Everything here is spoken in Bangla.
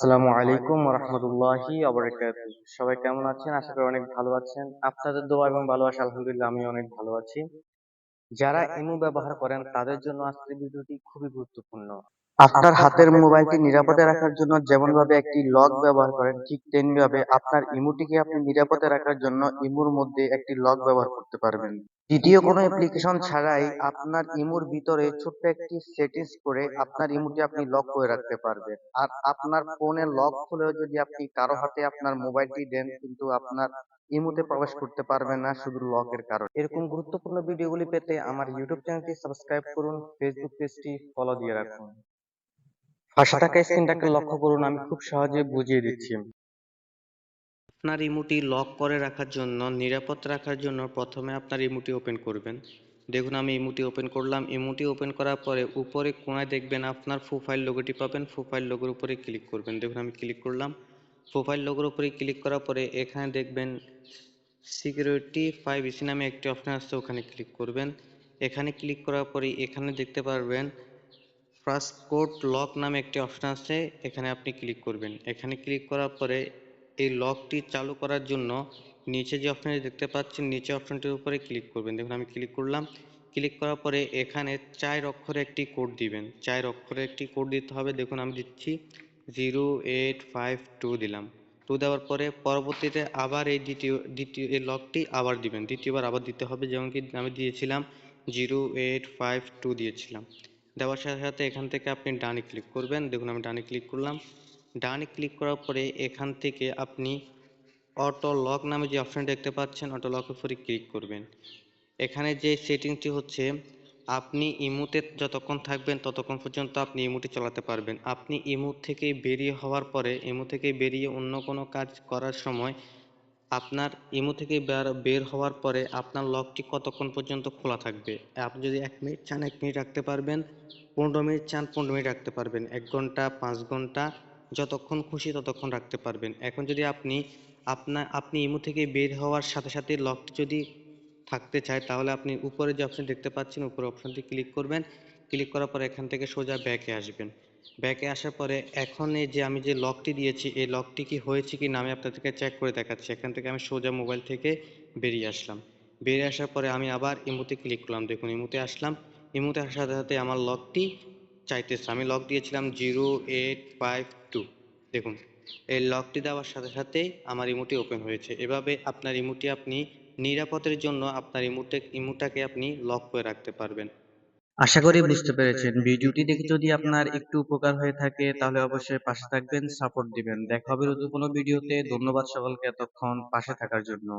আসসালামু আলাইকুম রহমতুল্লাহি সবাই কেমন আছেন? আশা করি অনেক ভালো আছেন। আপনাদের দোয়া এবং ভালোবাসা আলহামদুলিল্লাহ আমি অনেক ভালো আছি। যারা ইমো ব্যবহার করেন তাদের জন্য আজকের ভিডিওটি খুবই গুরুত্বপূর্ণ। আপনার হাতের মোবাইলটি নিরাপদে রাখার জন্য যেমন ভাবে একটি লক ব্যবহার করেন ঠিক তেমনি ভাবে আপনার ইমোটিকে আপনি নিরাপদে রাখার জন্য ইমোর মধ্যে একটি লক ব্যবহার করতে পারবেন। দ্বিতীয় কোনো অ্যাপ্লিকেশন ছাড়াই আপনার ইমোর ভিতরে ছোট্ট একটি সেটিংস করে আপনার ইমোটি আপনি লক করে রাখতে পারবেন। আর আপনার ফোনে লক হলেও যদি আপনি কারও হাতে আপনার মোবাইলটি দেন, কিন্তু আপনার ইমোতে প্রবেশ করতে পারবে না শুধু লকের কারণে। এরকম গুরুত্বপূর্ণ ভিডিওগুলি পেতে আমার ইউটিউব চ্যানেলটি সাবস্ক্রাইব করুন ফেসবুক পেজটি ফলো দিয়ে রাখুন। থাকা স্ক্রিনটাকে লক্ষ্য করুন, আমি খুব সহজে বুঝিয়ে দিচ্ছি। আপনার ইমোটি লক করে রাখার জন্য, নিরাপদ রাখার জন্য প্রথমে আপনার ইমোটি ওপেন করবেন। দেখুন, আমি ইমোটি ওপেন করলাম। ইমোটি ওপেন করার পরে উপরে কোনায় দেখবেন আপনার প্রোফাইল লোগোটি পাবেন। প্রোফাইল লোগোর উপরে ক্লিক করবেন। দেখুন, আমি ক্লিক করলাম। প্রোফাইল লোগোর উপরে ক্লিক করার পরে এখানে দেখবেন সিকিউরিটি ফাইভ ইসি নামে একটি অপশন আসছে ওখানে ক্লিক করবেন। এখানে ক্লিক করার পরে এখানে দেখতে পারবেন পাসপোর্ট লক নামে একটি অপশন আছে, এখানে আপনি ক্লিক করবেন। এখানে ক্লিক করার পরে এই লকটি চালু করার জন্য নিচে যে অপশনটি দেখতে পাচ্ছেন, নিচে অপশনটির উপরে ক্লিক করবেন। দেখুন, আমি ক্লিক করলাম। ক্লিক করার পরে এখানে চার অক্ষরে একটি কোড দিবেন। চার অক্ষরে একটি কোড দিতে হবে। দেখুন, আমি দিচ্ছি জিরো এইট ফাইভ টু দিলাম। টু দেওয়ার পরে পরবর্তীতে আবার এই দ্বিতীয় দ্বিতীয়, এই লকটি আবার দিবেন। দ্বিতীয়বার আবার দিতে হবে। যেমন কি আমি দিয়েছিলাম জিরো এইট ফাইভ টু দিয়েছিলাম। দেওয়ার সাথে সাথে এখান থেকে আপনি ডানে ক্লিক করবেন। দেখুন, আমি ডানে ক্লিক করলাম। ডানে ক্লিক করার পরে এখান থেকে আপনি অটো লক নামে যে অপশন দেখতে পাচ্ছেন, অটো লকের উপরে ক্লিক করবেন। এখানে যে সেটিংটি হচ্ছে, আপনি ইমুতে যতক্ষণ থাকবেন ততক্ষণ পর্যন্ত আপনি ইমুটি চালাতে পারবেন। আপনি ইমু থেকে বেরিয়ে হওয়ার পরে, ইমু থেকে বেরিয়ে অন্য কোনো কাজ করার সময় আপনার ইমো থেকে বের হওয়ার পরে আপনার লকটি কতক্ষণ পর্যন্ত খোলা থাকবে? আপনি যদি এক মিনিট চান, এক মিনিট রাখতে পারবেন। পনেরো মিনিট চান, পনেরো মিনিট রাখতে পারবেন। এক ঘণ্টা, পাঁচ ঘণ্টা যতক্ষণ খুশি ততক্ষণ রাখতে পারবেন। এখন যদি আপনি আপনার আপনি ইমো থেকে বের হওয়ার সাথে সাথে লকটি যদি থাকতে চায়, তাহলে আপনি উপরে যে অপশন দেখতে পাচ্ছেন, উপরে অপশনটি ক্লিক করবেন। ক্লিক করার পর এখান থেকে সোজা ব্যাকে আসবেন। ব্যাকে আসার পরে এখন এই যে আমি যে লকটি দিয়েছি, এই লকটি কি হয়েছে কি না আমি আপনাদেরকে চেক করে দেখাচ্ছি। এখান থেকে আমি সোজা মোবাইল থেকে বেরিয়ে আসলাম। বেরিয়ে আসার পরে আমি আবার ইমোতে ক্লিক করলাম। দেখুন, ইমোতে আসলাম। ইমোতে আসার সাথে সাথে আমার লকটি চাইতেছে আমি লক দিয়েছিলাম জিরো এইট ফাইভ টু। দেখুন, এই লকটি দেওয়ার সাথে সাথেই আমার ইমোটি ওপেন হয়েছে। এভাবে আপনার ইমোটি আপনি নিরাপদের জন্য আপনার ইমোটে ইমোটাকে আপনি লক করে রাখতে পারবেন। আশা করি বুঝতে পেরেছেন। ভিডিওটি দেখে যদি আপনার একটু উপকার হয়ে থাকে, তাহলে অবশ্যই পাশে থাকবেন সাপোর্ট দিবেন। দেখা হবে নতুন কোনো ভিডিওতে। ধন্যবাদ সকলকে এতক্ষণ পাশে থাকার জন্য।